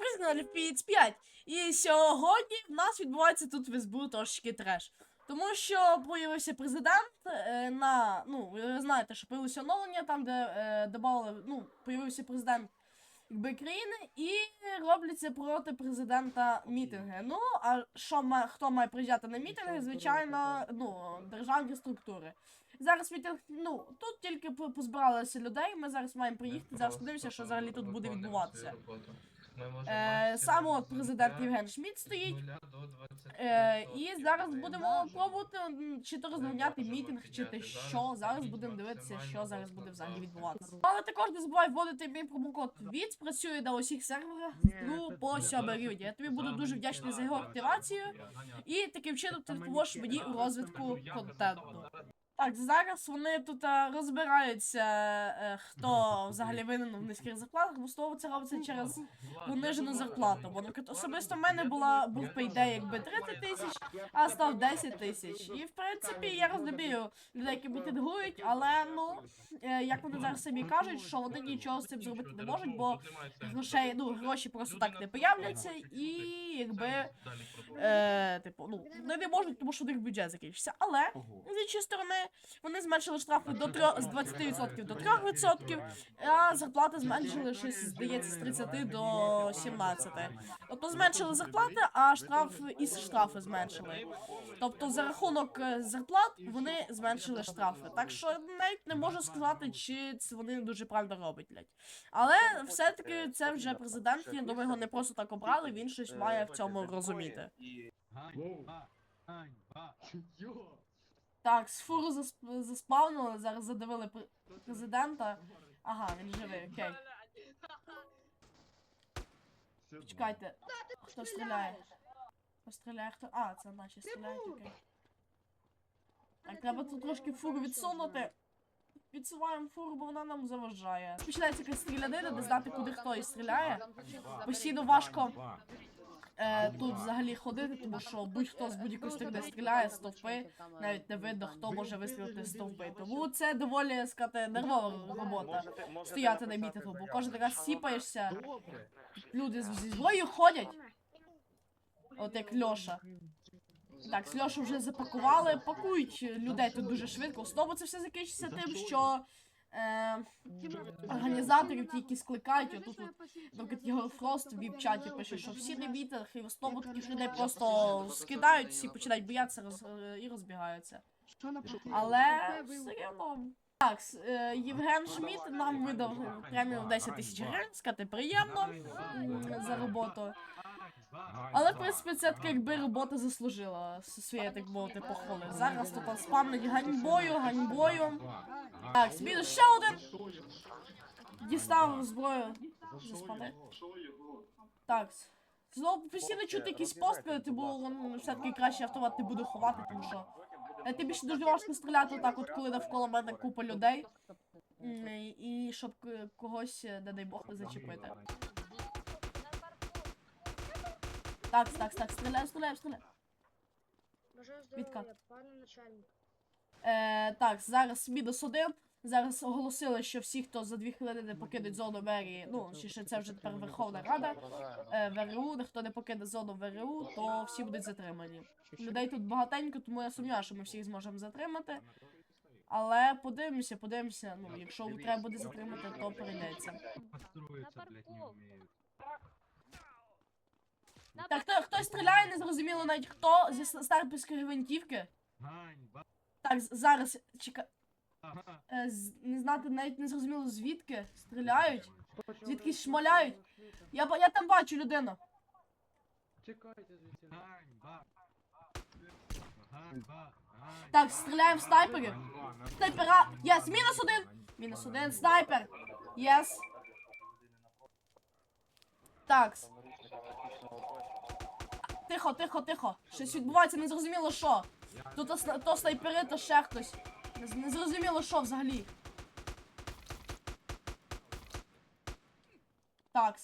привіт, каналі Піц 5. І сьогодні в нас відбувається тут в СБУ трошечки треш. Тому що появився президент е, на. Ну, ви знаєте, що появилося оновлення, там, де е, додали, ну, появився президент якби, країни, і робляться проти президента мітинги. Ну, а що ма, хто має приїжджати на мітинги? Звичайно, ну, державні структури. Зараз мітинг, ну, тут тільки позбиралися людей, ми зараз маємо приїхати, зараз подивимося, що взагалі тут буде відбуватися. Е, сам от президент Євген Шмідт стоїть. Е, і зараз будемо пробувати чи то розганяти мітинг, чи те що. Зараз будемо дивитися, що зараз буде взагалі відбуватися. Але також не забувай вводити мій промокод ВІЦ, працює на усіх серверах ну, по сьомий рівні. Я тобі буду дуже вдячний за його активацію. І таким чином ти допоможеш мені у розвитку контенту. Так, зараз вони тут е, розбираються, е, хто взагалі винен в низьких зарплатах, в основному це робиться через понижену зарплату. Бо наприклад, особисто в мене була був пейдей якби 30 тисяч, а став 10 тисяч. І в принципі я розумію людей, які мітингують, але ну е, як вони зараз самі кажуть, що вони нічого з цим зробити не можуть, бо грошей, ну гроші просто так не появляться, і якби е, типу, ну вони не можуть, тому що у них бюджет закінчився. Але з іншої сторони, вони зменшили штрафи до 3, з 20% до 3%, а зарплати зменшили щось, здається, з 30 до 17. Тобто зменшили зарплати, а штраф і штрафи зменшили. Тобто за рахунок е, зарплат вони зменшили штрафи. Так що навіть не можу сказати, чи це вони дуже правильно роблять. блядь. Але все-таки це вже президент. Я думаю, його не просто так обрали, він щось має в цьому розуміти. Так, з фуру засп- заспавнили, зараз задавили президента. Ага, він живий, окей. Чекайте, хто стріляє? Хто стріляє, хто. А, це наші стріляють, окей. Так, треба тут трошки фуру відсунути. Відсуваємо фуру, бо вона нам заважає. Починається якась стрілянина, не знати, куди хто і стріляє. Постійно важко е, тут взагалі ходити, тому що будь-хто з будь-якої сторони стріляє, стовпи, навіть не видно, хто може вистрілити з стовпи. Тому це доволі сказати нервова робота. Стояти на мітингу, бо кожен раз сіпаєшся, люди з- зі зброєю ходять, от як Льоша. Так, з Льошу вже запакували, пакують людей тут дуже швидко. Знову це все закінчиться тим, що е, організаторів ті, які скликають, отут от Наприклад, Єгор Фрост в віп-чаті пише, що всі і в основному таких людей просто скидають, всі починають боятися роз, і розбігаються. Але все одно. Так, е, Євген Шмідт нам видав премію в 10 тисяч гривень, сказати приємно м, за роботу. Але, в принципі, це така якби робота заслужила своє, так мовити, похвали. Зараз тут спамнуть ганьбою, ганьбою. Так, мінус ще один. Дістав зброю. Заспали. Так. Знову постійно чути якісь постріли, ти було ну, все-таки краще автомат не буду ховати, тому що. Ти більше дуже важко стріляти так, от коли навколо мене купа людей. І, щоб когось, не дай Бог, не зачепити. Так, так, так, стріляю, стріляю, стріляю. Бажаю здоров'я, пане начальник. Е, так, зараз мінус один. Зараз оголосили, що всі, хто за дві хвилини не покинуть зону мерії, ну, чи ще це вже тепер Верховна Рада, е, ВРУ, хто не покине зону ВРУ, то всі будуть затримані. Людей тут багатенько, тому я сумніваюся, що ми всіх зможемо затримати. Але подивимося, подивимося. Ну, якщо треба буде затримати, то прийдеться. Построиться, блядь, не умеют. Так, хто, хтось стріляє, не зрозуміло навіть хто зі с- снайперської гвинтівки. Так, зараз чека. Е, з- не знати навіть не зрозуміло звідки стріляють, звідки шмаляють. Я, ба- я там бачу людину. Чекайте звідси. Так, стріляємо в снайперів. Снайпера. Єс, мінус один. Мінус один. Снайпер. Єс. Так. Тихо, тихо, тихо. Щось відбувається, не зрозуміло що. Тут то, то снайпери, то ще хтось. Не, зрозуміло що взагалі. Так.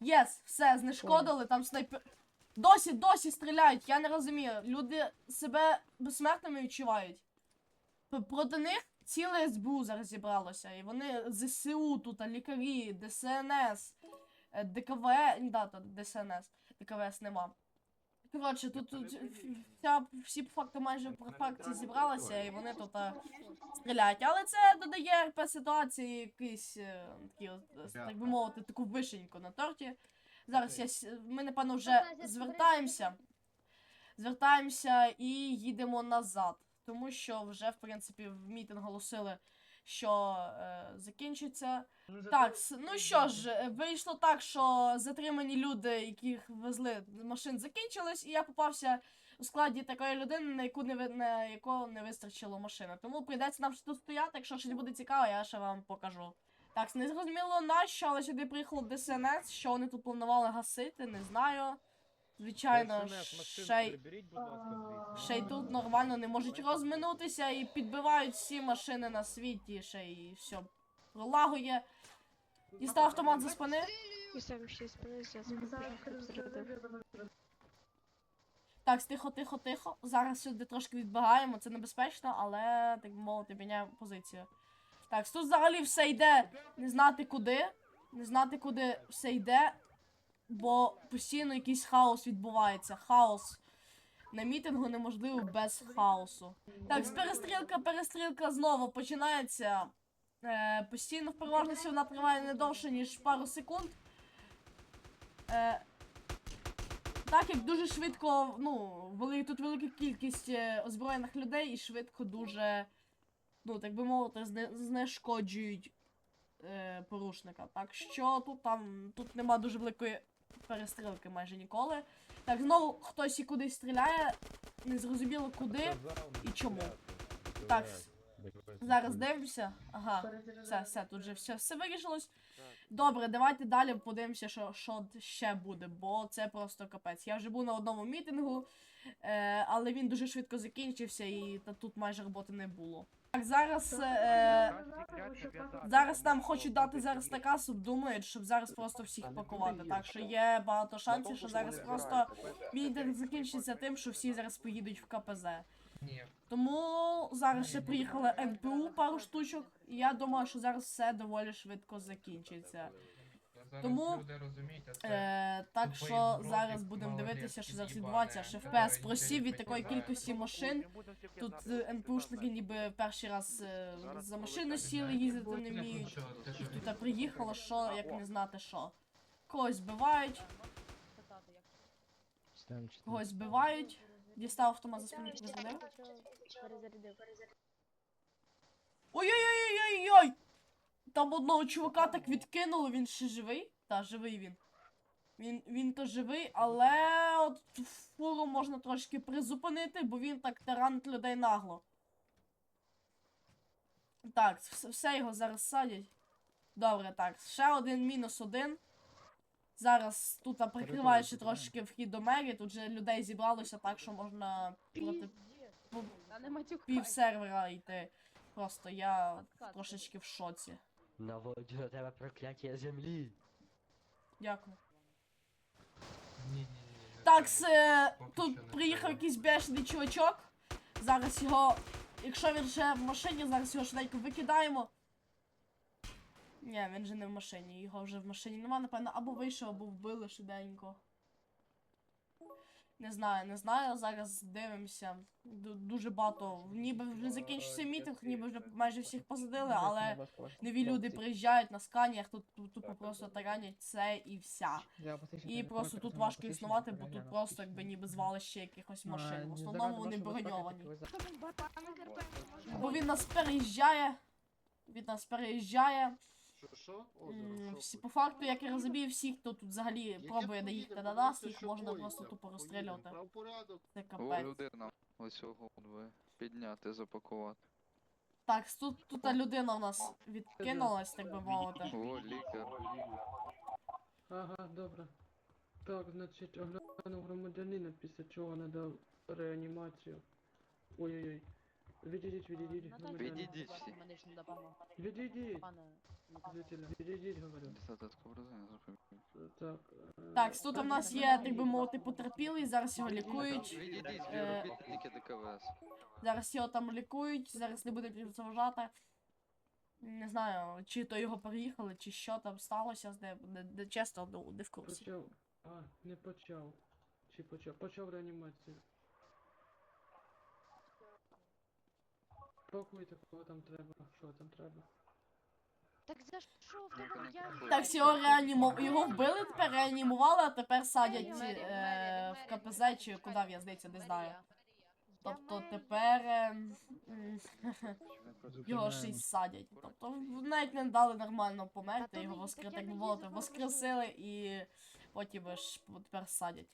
Єс, все, знешкодили, там снайпер. Досі, досі стріляють, я не розумію. Люди себе безсмертними відчувають. Проти них ціле СБУ зараз зібралося. І вони ЗСУ тут, лікарі, ДСНС, ДКВ, ні, да, то ДСНС, ДКВС нема. Коротше, тут, тут вся, всі по факту майже по факті зібралися, і вони тут а, стріляють. Але це додає РП ситуації якийсь е, от, е, так би мовити, таку вишеньку на торті. Зараз я, с- ми, напевно, вже звертаємося. Звертаємося і їдемо назад. Тому що вже, в принципі, в мітинг оголосили, що е, закінчиться. Так, ну що ж, е, вийшло так, що затримані люди, яких везли машин, закінчились, і я попався у складі такої людини, на яку не на якого не вистачило машини. Тому прийдеться нам тут стояти. Якщо щось буде цікаво, я ще вам покажу. Так, не зрозуміло нащо, але сюди приїхало ДСНС, що вони тут планували гасити, не знаю. Звичайно, ще й ще й тут нормально не можуть розминутися і підбивають всі машини на світі, ще й все пролагує. Дістав автомат за спини. І сам ще спинився. Так, тихо, тихо, тихо. Зараз сюди трошки відбігаємо, це небезпечно, але так би мовити, міняємо позицію. Так, тут взагалі все йде не знати куди. Не знати, куди все йде, бо постійно якийсь хаос відбувається. Хаос. На мітингу неможливо без хаосу. Так, перестрілка, перестрілка знову починається. Е, постійно в переважності вона триває не довше, ніж пару секунд. Е, так як дуже швидко, ну, тут велика кількість е, озброєних людей і швидко дуже, ну, так би мовити, знешкоджують е, порушника. Так що тут там тут нема дуже великої перестрілки майже ніколи. Так, знову хтось і кудись стріляє, незрозуміло куди і чому. Так, зараз дивимося. Ага, все, все, тут же все, все вирішилось. Добре, давайте далі подивимося, що, що ще буде, бо це просто капець. Я вже був на одному мітингу, е, але він дуже швидко закінчився і тут майже роботи не було. Так, зараз, е, зараз нам хочуть дати зараз наказ, думають, щоб зараз просто всіх пакувати. Так що є багато шансів, що зараз просто мітинг закінчиться тим, що всі зараз поїдуть в КПЗ. Тому зараз ще приїхала НПУ пару штучок, і я думаю, що зараз все доволі швидко закінчиться. Тому, люди розуміють, а це Е, так що зараз будемо дивитися, що зараз відбувається. Ще ФПС просів від такої кількості машин. Тут е, НПУшники ніби перший раз е, за машину сіли, їздити не вміють. Що, що, тут приїхало, що, як не знати що. Когось збивають, когось збивають. Дістав автомат за спину приземлив. Перезарядив. Ой-ой-ой-ой-ой! Там одного чувака так відкинуло, він ще живий? Та, живий він. Він, він то живий, але от фуру можна трошки призупинити, бо він так таранить людей нагло. Так, все його зараз садять. Добре, так. Ще один мінус один. Зараз тут прикривають ще трошки вхід до мерії, тут же людей зібралося так, що можна проти пів сервера йти. Просто я трошечки в шоці. Наводжу на тебе прокляття землі. Дякую. Так, с, е, тут приїхав якийсь бешений чувачок. Зараз його. Якщо він ще в машині, зараз його швиденько викидаємо. Ні, він же не в машині, його вже в машині нема, напевно, або вийшов, або вбили швиденько. Не знаю, не знаю, зараз дивимося. Ду- Дуже багато. Ніби вже закінчився мітинг, ніби вже майже всіх посадили, але нові люди приїжджають на сканіях, тут тут тупо просто таранять це і вся. І просто тут важко існувати, бо тут просто якби ніби звалище якихось машин. В основному вони броньовані. Бо він нас переїжджає. Він нас переїжджає. М, Всі, по факту, як я розумію, всіх, хто тут взагалі пробує доїхати до нас, їх можна просто тупо розстрілювати. Це О, капець. людина. Ось його ви підняти, запакувати. Так, тут, тут та людина в нас відкинулась, так би мовити. О, лікар. Ага, добре. Так, значить, оглянув громадянина, після чого надав реанімацію. Ой-ой-ой. Відійдіть, відійдіть, громадянин. Відійдіть всі. Відійдіть, Пане, Говорю. Так. е, Так, тут у нас є, так би мовити, потерпілий, зараз його лікують. Відійдіть, Е, співробітники ДКВС. Зараз його там лікують, зараз не буде заважати. Не знаю, чи то його переїхали, чи що там сталося з ним. Не, не чесно, ну, не в курсі. Почав. А, не почав. Чи почав? Почав реанімацію. Пакуйте, кого там треба, що там треба. Так за що в тебе я? Так, його реаніму... його вбили, тепер реанімували, а тепер садять Мері, е, в КПЗ чи куди в'язниця, не знаю. Тобто тепер е, м, його ще й садять. Тобто навіть не дали нормально померти, його ні, воскр... так би не мовити, їздила, воскресили і потім ж тепер садять.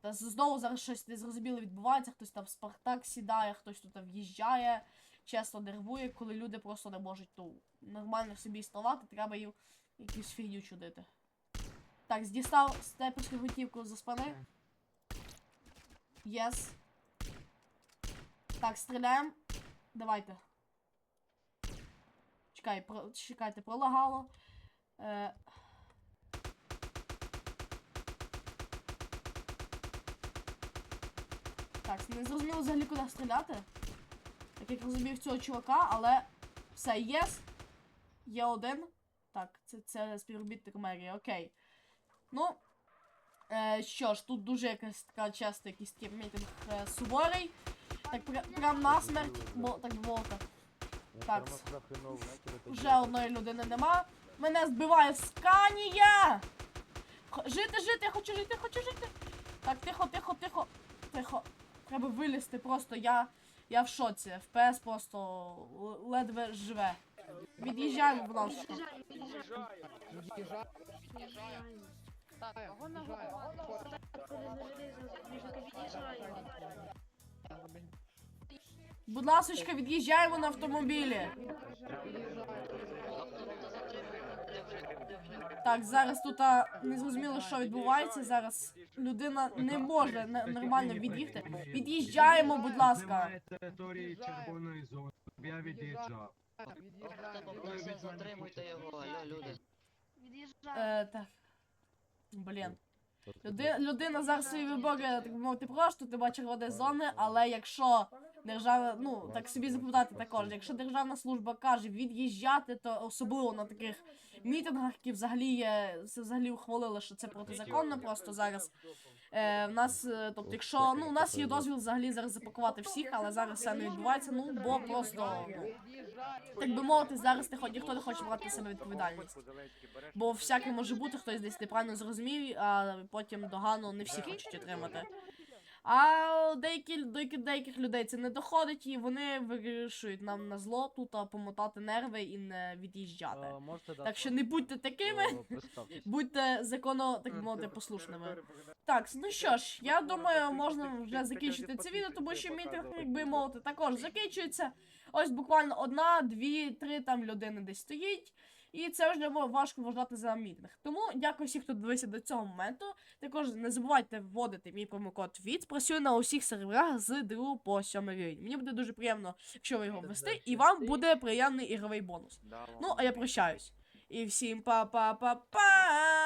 Та знову зараз щось незрозуміле відбувається, хтось там в Спартак сідає, хтось тут в'їжджає, чесно нервує, коли люди просто не можуть ну, нормально собі існувати, треба їм якусь фігню чудити. Так, дістав снайперську готівку за спини. Єс. Так, стріляємо. Давайте. Чекай, про... чекайте, пролагало. Е... Так, не зрозуміло взагалі куди стріляти. Так як розумів цього чувака, але все, єс. Є один. Так, це, це співробітник мерії, окей. Ну. Е, що ж, тут дуже якась така часто якийсь такий мітинг е, суворий. Так, пря, прям насмерть, бо так мовити. Так. Вже одної людини нема. Мене збиває сканія! Х- Жити, жити, я хочу жити, хочу жити. Так, тихо, тихо, тихо, тихо. Треба вилізти просто, я. Я в шоці. ФПС просто ледве живе. Від'їжджаємо, будь ласка. Так, від'їжджаємо. Будь ласка, від'їжджаємо на автомобілі. Так, зараз тут не зрозуміло, що відбувається. Зараз людина не може нормально від'їхати. Від'їжджаємо, будь ласка. Території червоної зони. Я від'їжджав. Так. Блін. Люди, людина зараз свої вибори, так би мовити, просто типа червоної зони, але якщо держава, ну так собі запитати також, якщо державна служба каже від'їжджати, то особливо на таких мітингах, які взагалі є, це взагалі ухвалили, що це протизаконно просто зараз. Е, в нас, е, тобто, якщо ну у нас є дозвіл взагалі зараз запакувати всіх, але зараз це не відбувається, ну бо просто ну, так би мовити, зараз не хо- ніхто не хоче брати на себе відповідальність. Бо всяке може бути, хтось десь неправильно зрозумів, а потім догану не всі хочуть отримати. А деякі, деякі деяких людей це не доходить, і вони вирішують нам на зло тут помотати нерви і не від'їжджати. Так що не будьте такими, будьте законно, так мовити, послушними. Так, ну що ж, я думаю, можна вже закінчити це відео, тому що мітинг, як би мовити, також закінчується. Ось буквально одна, дві, три там людини десь стоїть. І це вже важко вважати за мітинг. Тому дякую всім, хто дивився до цього моменту. Також не забувайте вводити мій промокод ВІД. Працюю на усіх серверах з 2 по 7 рівень. Мені буде дуже приємно, якщо ви його ввести, і вам буде приємний ігровий бонус. Ну, а я прощаюсь. І всім па-па-па-па!